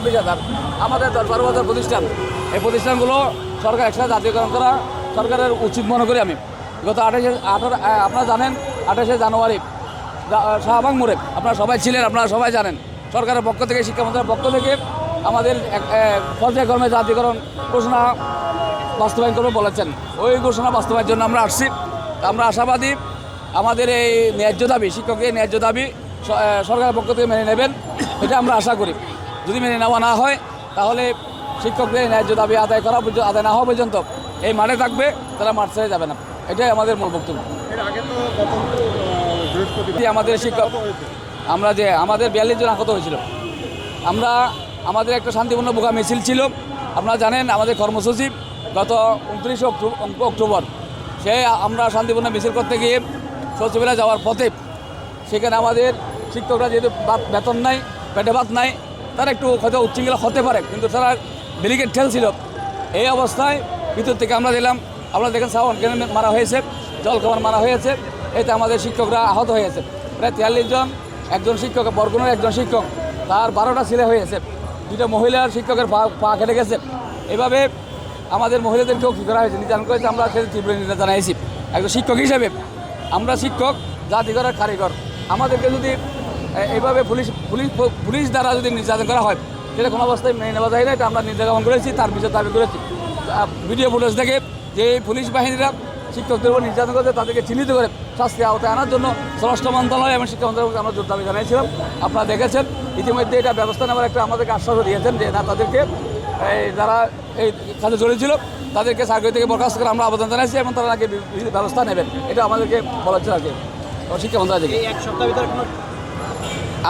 ছাব্বিশ আমাদের দশ বারো হাজার প্রতিষ্ঠান। এই প্রতিষ্ঠানগুলো সরকার একসাথে জাতীয়করণ করা সরকারের উচিত মনে করি আমি। গত আঠাশে, আঠারো আপনারা জানেন, আঠাশে জানুয়ারি শাহবাগ মোড়ে আপনারা সবাই ছিলেন, আপনারা সবাই জানেন। সরকারের পক্ষ থেকে শিক্ষা মন্ত্রণালয়ের পক্ষ থেকে আমাদের পর্যায়ক্রমে জাতীয়করণ ঘোষণা বাস্তবায়ন করবে বলেছেন। ওই ঘোষণা বাস্তবায়নের জন্য আমরা আসছি। আমরা আশাবাদী, আমাদের এই ন্যায্য দাবি, শিক্ষকের ন্যায্য দাবি সরকারের পক্ষ থেকে মেনে নেবেন, এটা আমরা আশা করি। যদি মেনে নেওয়া না হয় তাহলে শিক্ষকদের ন্যায্য দাবি আদায় করা পর্যন্ত আদায় না হওয়া পর্যন্ত এই মাঠে থাকবে তারা মাঠ ছেড়ে যাবে না। এটাই আমাদের মূল বক্তব্য। আমাদের শিক্ষক আমরা যে আমাদের বিয়াল্লিশ জন আহত হয়েছিল। আমরা আমাদের একটা শান্তিপূর্ণ বোকা মিছিল ছিল। আপনারা জানেন আমাদের কর্মসূচি গত উনত্রিশে অক্টোবর সে আমরা শান্তিপূর্ণ মিছিল করতে গিয়ে সচিবালয় যাওয়ার পথে সেখানে আমাদের শিক্ষকরা যেহেতু বেতন নাই পেটে ভাত নাই তারা একটু হয়তো উচ্ছৃঙ্খলা হতে পারে, কিন্তু তারা ব্যারিকেড ঠেলছিল এই অবস্থায় ভিতর থেকে আমরা দিলাম আপনারা দেখেন ক্যান মারা হয়েছে, জল খাবার মারা হয়েছে, এতে আমাদের শিক্ষকরা আহত হয়েছে। প্রায় তিয়াল্লিশ জন, একজন শিক্ষক, বরগুনের একজন শিক্ষক, তার বারোটা ছেলে হয়েছে। দুটো মহিলার শিক্ষকের পা পা কেটে গেছে। এভাবে আমাদের মহিলাদেরকেও কী করা হয়েছে? নির্ধারণ করেছে, আমরা সেটা তীব্র নিন্দা জানাইছি। একজন শিক্ষক হিসেবে, আমরা শিক্ষক জাতিগরের কারিগর। আমাদেরকে যদি এইভাবে পুলিশ পুলিশ পুলিশ দ্বারা যদি নির্যাতন করা হয় সেটা কোনো অবস্থায় মেনে নেওয়া যায় না, এটা আমরা নির্যাতন করেছি, তার বিচার দাবি করেছি। ভিডিও ফুটেজ দেখে যে পুলিশ বাহিনীরা শিক্ষকদের উপর নির্যাতন করতে তাদেরকে চিহ্নিত করে শাস্তি আওতায় আনার জন্য স্বরাষ্ট্র মন্ত্রণালয় এবং শিক্ষা মন্ত্রণালয়কে আমরা জোর দাবি জানিয়েছিলাম। আপনারা দেখেছেন, ইতিমধ্যে এটা ব্যবস্থা নেওয়ার একটা আমাদেরকে আশ্বাসও দিয়েছেন যে না, তাদেরকে, এই যারা এই কাজে জড়িত ছিল তাদেরকে চাকরি থেকে বরখাস্ত করে আমরা আবেদন জানাইছি এবং তারা আগে ব্যবস্থা নেবেন। এটা আমাদেরকে বলা হচ্ছে কি। শিক্ষা মন্ত্রণালয় থেকে। এক সপ্তাহ ভিতরে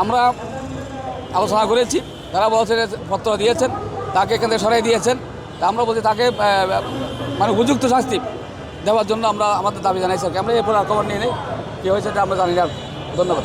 আমরা আলোচনা করেছি তারা বলছে পত্র দিয়েছেন, তাকে এখান থেকে সরাই দিয়েছেন। তা আমরা বলছি তাকে মানে উপযুক্ত শাস্তি দেওয়ার জন্য আমরা আমাদের দাবি জানাই স্যারকে আমরা এরপর আর খবর নিয়ে নেই। কী হয়েছে আমরা জানি না। ধন্যবাদ।